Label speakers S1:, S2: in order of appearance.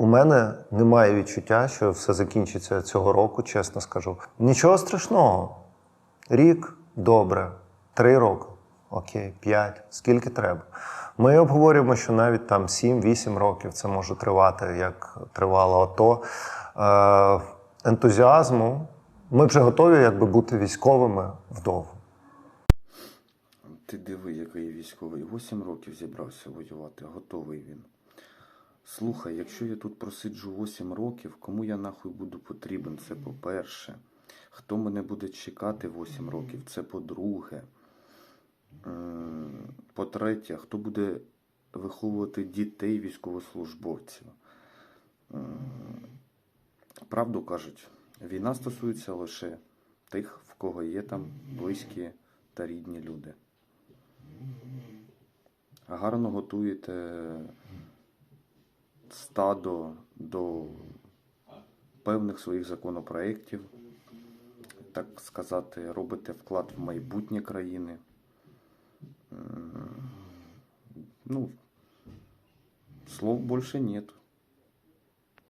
S1: У мене немає відчуття, що все закінчиться цього року, чесно скажу. Нічого страшного. Рік добре, три роки, окей, п'ять, скільки треба. Ми обговорюємо, що навіть там 7-8 років це може тривати, як тривало АТО. Е, ентузіазму. Ми вже готові якби, бути військовими вдовго.
S2: Ти диви, який військовий. Вісім років зібрався воювати, готовий він. Слухай, якщо я тут просиджу 8 років, кому я нахуй буду потрібен? Це по-перше. Хто мене буде чекати 8 років? Це по-друге. По-третє, хто буде виховувати дітей військовослужбовців? Правду кажуть, війна стосується лише тих, в кого є там близькі та рідні люди. Гарно готуєте стадо до певних своїх законопроєктів, так сказати, робите вклад в майбутнє країни. Ну, слов більше нет.